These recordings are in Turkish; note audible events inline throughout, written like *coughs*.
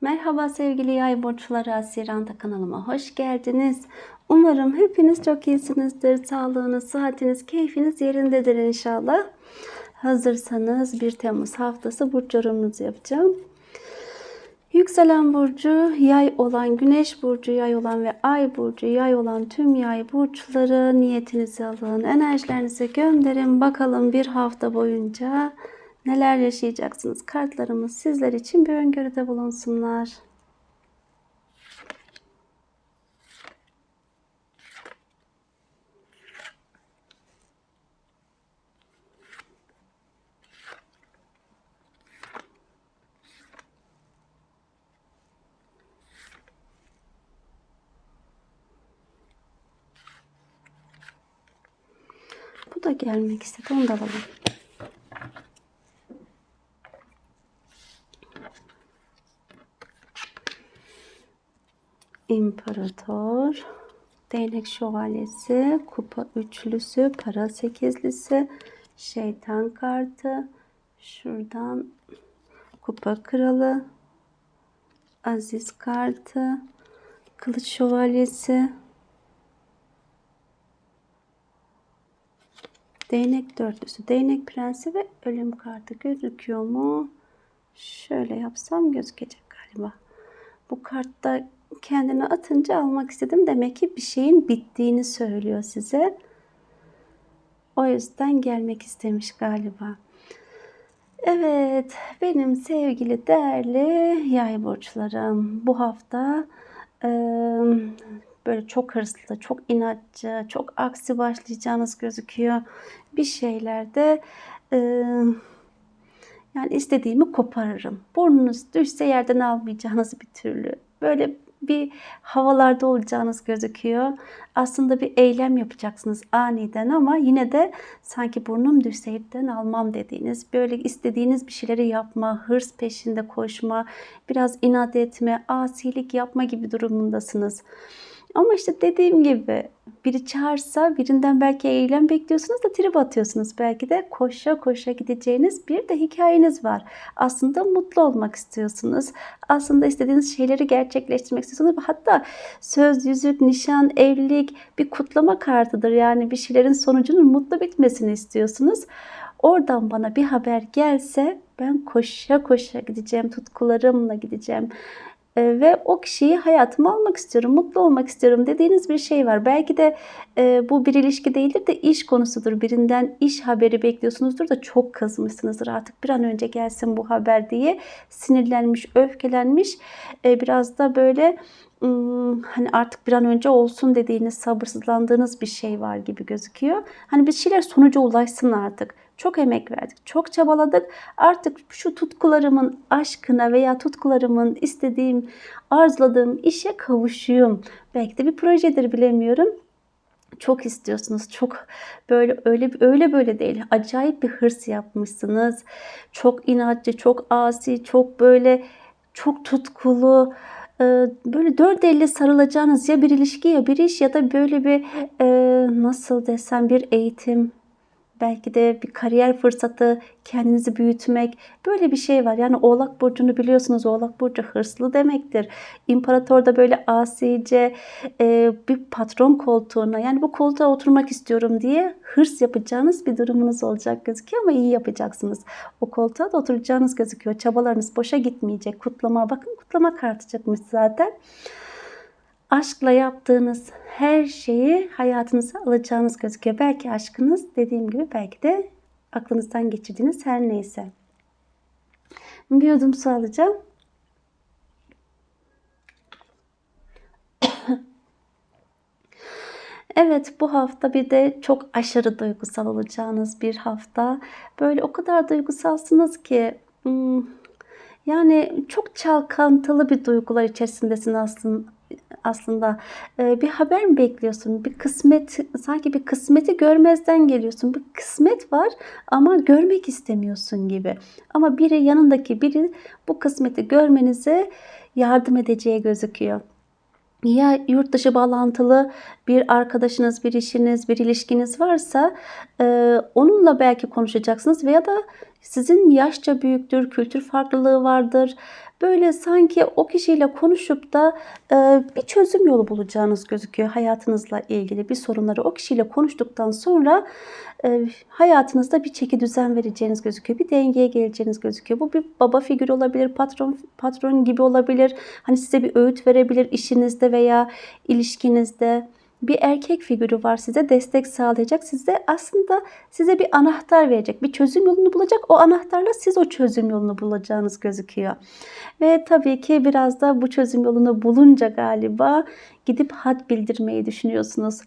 Merhaba sevgili yay burçları Asiranda kanalıma hoş geldiniz. Umarım hepiniz çok iyisinizdir. Sağlığınız, sıhhatiniz, keyfiniz yerindedir inşallah. Hazırsanız 1 Temmuz haftası burç yorumunuzu yapacağım. Yükselen burcu yay olan, güneş burcu yay olan ve ay burcu yay olan tüm yay burçları niyetinizi alın, enerjilerinizi gönderin. Bakalım bir hafta boyunca neler yaşayacaksınız? Kartlarımız sizler için bir öngörüde bulunsunlar. Bu da gelmek istedi. Onu da alalım. İmparator, değnek şövalyesi, kupa üçlüsü, para sekizlisi, şeytan kartı, şuradan kupa kralı, aziz kartı, kılıç şövalyesi, değnek dörtlüsü, değnek prensi ve ölüm kartı gözüküyor mu? Şöyle yapsam gözükecek galiba. Bu kartta kendini atınca almak istedim. Demek ki bir şeyin bittiğini söylüyor size. O yüzden gelmek istemiş galiba. Evet, benim sevgili değerli yay burçlarım. Bu hafta e, böyle çok hırslı, çok inatçı, çok aksi başlayacağınız gözüküyor. Bir şeylerde e, yani istediğimi koparırım. Burnunuz düşse yerden almayacağınız bir türlü. Böyle bir havalarda olacağınız gözüküyor. Aslında bir eylem yapacaksınız aniden ama yine de sanki burnum düşse yerden almam dediğiniz, böyle istediğiniz bir şeyleri yapma, hırs peşinde koşma, biraz inat etme, asilik yapma gibi durumundasınız. Ama işte dediğim gibi biri çağırsa birinden belki eylem bekliyorsunuz da trip atıyorsunuz. Belki de koşa koşa gideceğiniz bir de hikayeniz var. Aslında mutlu olmak istiyorsunuz. Aslında istediğiniz şeyleri gerçekleştirmek istiyorsunuz. Hatta söz, yüzük, nişan, evlilik bir kutlama kartıdır. Yani bir şeylerin sonucunun mutlu bitmesini istiyorsunuz. Oradan bana bir haber gelse ben koşa koşa gideceğim, tutkularımla gideceğim ve o kişiyi hayatıma almak istiyorum, mutlu olmak istiyorum dediğiniz bir şey var. Belki de e, bu bir ilişki değildir de iş konusudur. Birinden iş haberi bekliyorsunuzdur da çok kızmışsınızdır artık bir an önce gelsin bu haber diye sinirlenmiş, öfkelenmiş. E, biraz da böyle hani artık bir an önce olsun dediğiniz, sabırsızlandığınız bir şey var gibi gözüküyor. Hani bir şeyler sonuca ulaşsın artık. Çok emek verdik, çok çabaladık. Artık şu tutkularımın aşkına veya tutkularımın istediğim, arzuladığım işe kavuşuyum. Belki de bir projedir bilemiyorum çok istiyorsunuz. Çok böyle öyle öyle böyle değil. Acayip bir hırs yapmışsınız. Çok inatçı, çok asi, çok böyle çok tutkulu böyle dört elle sarılacağınız ya bir ilişki ya bir iş ya da böyle bir nasıl desem bir eğitim belki de bir kariyer fırsatı, kendinizi büyütmek böyle bir şey var. Yani Oğlak burcunu biliyorsunuz. Oğlak burcu hırslı demektir. İmparator da böyle asice e, bir patron koltuğuna yani bu koltuğa oturmak istiyorum diye hırs yapacağınız bir durumunuz olacak gözüküyor ama iyi yapacaksınız. O koltuğa da oturacağınız gözüküyor. Çabalarınız boşa gitmeyecek. Kutlama bakın kutlama kartı çıkmış zaten aşkla yaptığınız her şeyi hayatınıza alacağınız gözüküyor. Belki aşkınız dediğim gibi belki de aklınızdan geçirdiğiniz her neyse. Bir yudum su alacağım. *coughs* Evet bu hafta bir de çok aşırı duygusal olacağınız bir hafta. Böyle o kadar duygusalsınız ki hmm, yani çok çalkantılı bir duygular içerisindesin aslında aslında bir haber mi bekliyorsun? Bir kısmet sanki bir kısmeti görmezden geliyorsun. Bir kısmet var ama görmek istemiyorsun gibi. Ama biri yanındaki biri bu kısmeti görmenize yardım edeceği gözüküyor ya yurt dışı bağlantılı bir arkadaşınız, bir işiniz, bir ilişkiniz varsa onunla belki konuşacaksınız veya da sizin yaşça büyüktür, kültür farklılığı vardır. Böyle sanki o kişiyle konuşup da e, bir çözüm yolu bulacağınız gözüküyor hayatınızla ilgili bir sorunları o kişiyle konuştuktan sonra e, hayatınızda bir çeki düzen vereceğiniz gözüküyor. Bir dengeye geleceğiniz gözüküyor. Bu bir baba figürü olabilir, patron patron gibi olabilir. Hani size bir öğüt verebilir işinizde veya ilişkinizde bir erkek figürü var size destek sağlayacak. Size aslında size bir anahtar verecek. Bir çözüm yolunu bulacak. O anahtarla siz o çözüm yolunu bulacağınız gözüküyor. Ve tabii ki biraz da bu çözüm yolunu bulunca galiba gidip had bildirmeyi düşünüyorsunuz.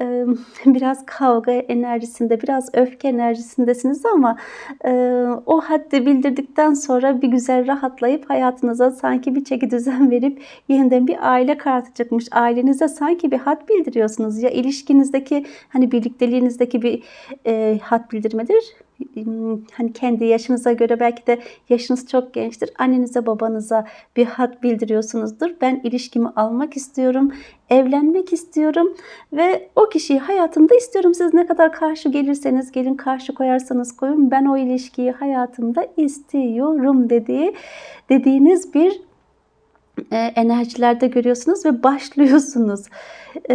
*laughs* Biraz kavga enerjisinde, biraz öfke enerjisindesiniz ama o haddi bildirdikten sonra bir güzel rahatlayıp hayatınıza sanki bir çeki düzen *laughs* verip yeniden bir aile kartı çıkmış. Ailenize sanki bir had bildiriyorsunuz. Ya ilişkinizdeki hani birlikteliğinizdeki bir e, had bildirmedir hani kendi yaşınıza göre belki de yaşınız çok gençtir. Annenize babanıza bir hat bildiriyorsunuzdur. Ben ilişkimi almak istiyorum, evlenmek istiyorum ve o kişiyi hayatımda istiyorum. Siz ne kadar karşı gelirseniz gelin karşı koyarsanız koyun ben o ilişkiyi hayatımda istiyorum dediği dediğiniz bir e, enerjilerde görüyorsunuz ve başlıyorsunuz. E,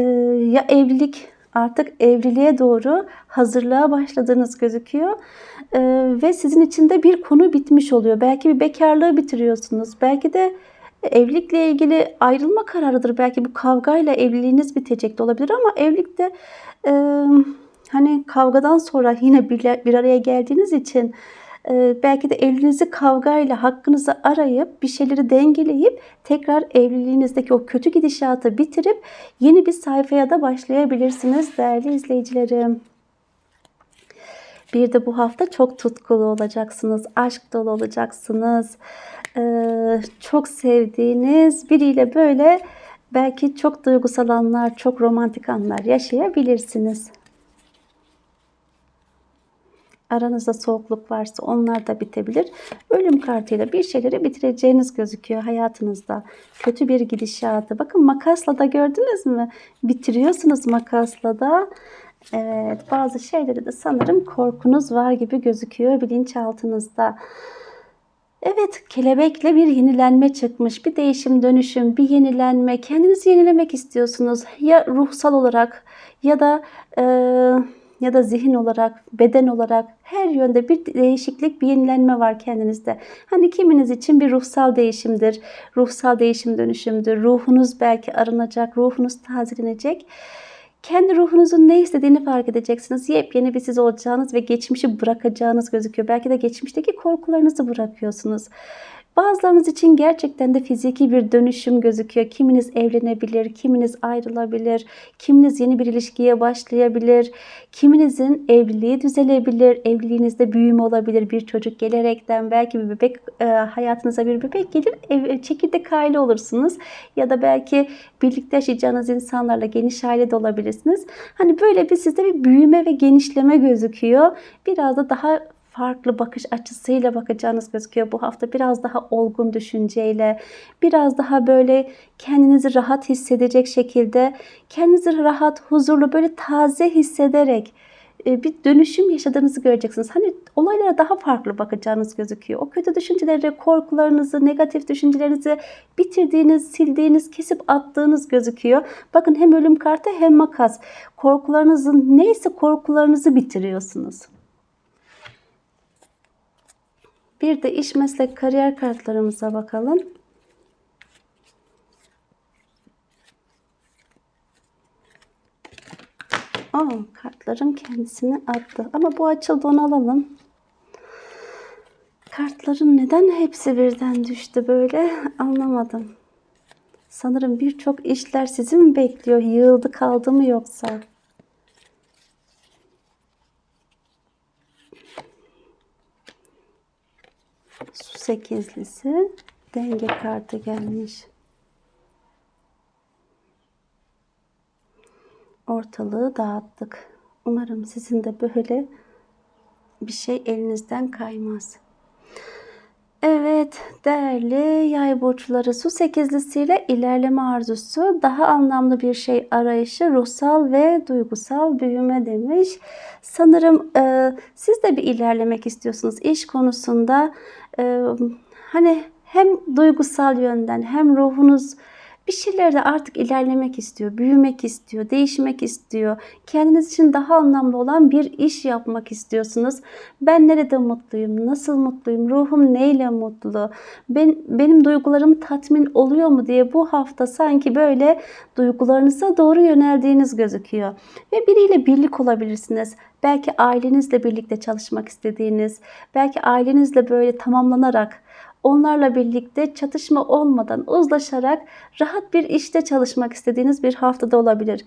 ya evlilik artık evliliğe doğru hazırlığa başladığınız gözüküyor. Ee, ve sizin için de bir konu bitmiş oluyor. Belki bir bekarlığı bitiriyorsunuz. Belki de evlilikle ilgili ayrılma kararıdır. Belki bu kavgayla evliliğiniz bitecek de olabilir ama evlilikte e, hani kavgadan sonra yine bir, bir araya geldiğiniz için belki de evliliğinizi kavgayla hakkınızı arayıp bir şeyleri dengeleyip tekrar evliliğinizdeki o kötü gidişatı bitirip yeni bir sayfaya da başlayabilirsiniz değerli izleyicilerim. Bir de bu hafta çok tutkulu olacaksınız, aşk dolu olacaksınız. Ee, çok sevdiğiniz biriyle böyle belki çok duygusal anlar, çok romantik anlar yaşayabilirsiniz. Aranızda soğukluk varsa onlar da bitebilir. Ölüm kartıyla bir şeyleri bitireceğiniz gözüküyor hayatınızda. Kötü bir gidişatı. Bakın makasla da gördünüz mü? Bitiriyorsunuz makasla da. Evet bazı şeyleri de sanırım korkunuz var gibi gözüküyor bilinçaltınızda. Evet, kelebekle bir yenilenme çıkmış. Bir değişim, dönüşüm, bir yenilenme. Kendinizi yenilemek istiyorsunuz. Ya ruhsal olarak ya da e, ya da zihin olarak, beden olarak her yönde bir değişiklik, bir yenilenme var kendinizde. Hani kiminiz için bir ruhsal değişimdir, ruhsal değişim dönüşümdür. Ruhunuz belki arınacak, ruhunuz tazelenecek. Kendi ruhunuzun ne istediğini fark edeceksiniz. Yepyeni bir siz olacağınız ve geçmişi bırakacağınız gözüküyor. Belki de geçmişteki korkularınızı bırakıyorsunuz. Bazılarınız için gerçekten de fiziki bir dönüşüm gözüküyor. Kiminiz evlenebilir, kiminiz ayrılabilir, kiminiz yeni bir ilişkiye başlayabilir, kiminizin evliliği düzelebilir, evliliğinizde büyüme olabilir, bir çocuk gelerekten belki bir bebek e, hayatınıza bir bebek gelir, ev, çekirdek aile olursunuz ya da belki birlikte yaşayacağınız insanlarla geniş aile de olabilirsiniz. Hani böyle bir sizde bir büyüme ve genişleme gözüküyor. Biraz da daha farklı bakış açısıyla bakacağınız gözüküyor bu hafta. Biraz daha olgun düşünceyle, biraz daha böyle kendinizi rahat hissedecek şekilde, kendinizi rahat, huzurlu, böyle taze hissederek e, bir dönüşüm yaşadığınızı göreceksiniz. Hani olaylara daha farklı bakacağınız gözüküyor. O kötü düşünceleri, korkularınızı, negatif düşüncelerinizi bitirdiğiniz, sildiğiniz, kesip attığınız gözüküyor. Bakın hem ölüm kartı hem makas. Korkularınızın neyse korkularınızı bitiriyorsunuz. Bir de iş meslek kariyer kartlarımıza bakalım. Aa, kartların kendisini attı. Ama bu açıldı onu alalım. Kartların neden hepsi birden düştü böyle anlamadım. Sanırım birçok işler sizi mi bekliyor? Yığıldı kaldı mı yoksa? Su sekizlisi denge kartı gelmiş. Ortalığı dağıttık. Umarım sizin de böyle bir şey elinizden kaymaz. Evet, değerli yay burçları su sekizlisiyle ilerleme arzusu, daha anlamlı bir şey arayışı, ruhsal ve duygusal büyüme demiş. Sanırım e, siz de bir ilerlemek istiyorsunuz iş konusunda. Hani hem duygusal yönden hem ruhunuz bir şeylerde artık ilerlemek istiyor, büyümek istiyor, değişmek istiyor. Kendiniz için daha anlamlı olan bir iş yapmak istiyorsunuz. Ben nerede mutluyum, nasıl mutluyum, ruhum neyle mutlu, ben, benim duygularım tatmin oluyor mu diye bu hafta sanki böyle duygularınıza doğru yöneldiğiniz gözüküyor. Ve biriyle birlik olabilirsiniz. Belki ailenizle birlikte çalışmak istediğiniz, belki ailenizle böyle tamamlanarak onlarla birlikte çatışma olmadan uzlaşarak rahat bir işte çalışmak istediğiniz bir haftada olabilir.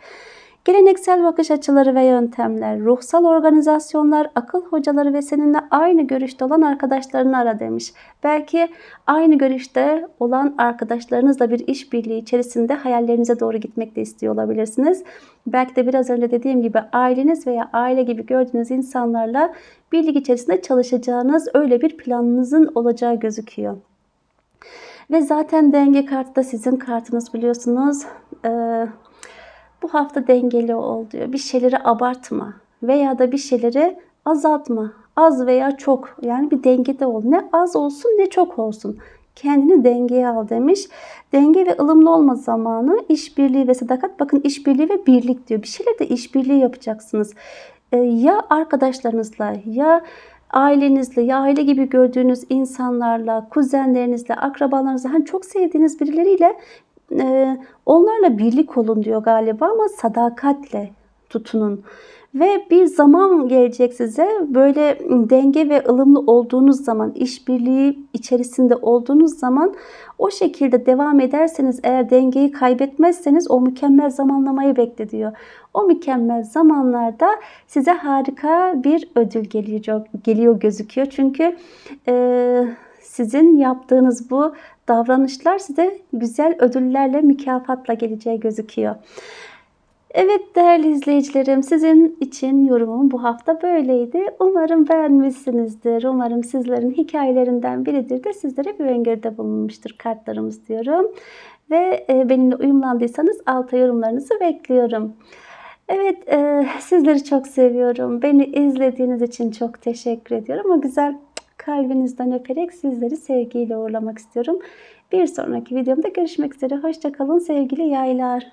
Geleneksel bakış açıları ve yöntemler, ruhsal organizasyonlar, akıl hocaları ve seninle aynı görüşte olan arkadaşlarını ara demiş. Belki aynı görüşte olan arkadaşlarınızla bir işbirliği içerisinde hayallerinize doğru gitmek de istiyor olabilirsiniz. Belki de biraz önce dediğim gibi aileniz veya aile gibi gördüğünüz insanlarla birlik içerisinde çalışacağınız öyle bir planınızın olacağı gözüküyor. Ve zaten denge kartı da sizin kartınız biliyorsunuz. Ee, bu hafta dengeli ol diyor. Bir şeyleri abartma veya da bir şeyleri azaltma. Az veya çok yani bir dengede ol. Ne az olsun ne çok olsun. Kendini dengeye al demiş. Denge ve ılımlı olma zamanı işbirliği ve sadakat. Bakın işbirliği ve birlik diyor. Bir şeyle de işbirliği yapacaksınız. Ee, ya arkadaşlarınızla ya ailenizle ya aile gibi gördüğünüz insanlarla, kuzenlerinizle, akrabalarınızla hani çok sevdiğiniz birileriyle e, onlarla birlik olun diyor galiba ama sadakatle tutunun. Ve bir zaman gelecek size böyle denge ve ılımlı olduğunuz zaman, işbirliği içerisinde olduğunuz zaman o şekilde devam ederseniz eğer dengeyi kaybetmezseniz o mükemmel zamanlamayı bekle diyor. O mükemmel zamanlarda size harika bir ödül geliyor, geliyor gözüküyor. Çünkü e, sizin yaptığınız bu davranışlar size güzel ödüllerle, mükafatla geleceği gözüküyor. Evet değerli izleyicilerim sizin için yorumum bu hafta böyleydi. Umarım beğenmişsinizdir. Umarım sizlerin hikayelerinden biridir de sizlere bir öngörüde bulunmuştur kartlarımız diyorum. Ve e, benimle uyumlandıysanız alta yorumlarınızı bekliyorum. Evet e, sizleri çok seviyorum. Beni izlediğiniz için çok teşekkür ediyorum. O güzel kalbinizden öperek sizleri sevgiyle uğurlamak istiyorum. Bir sonraki videomda görüşmek üzere. Hoşçakalın sevgili yaylar.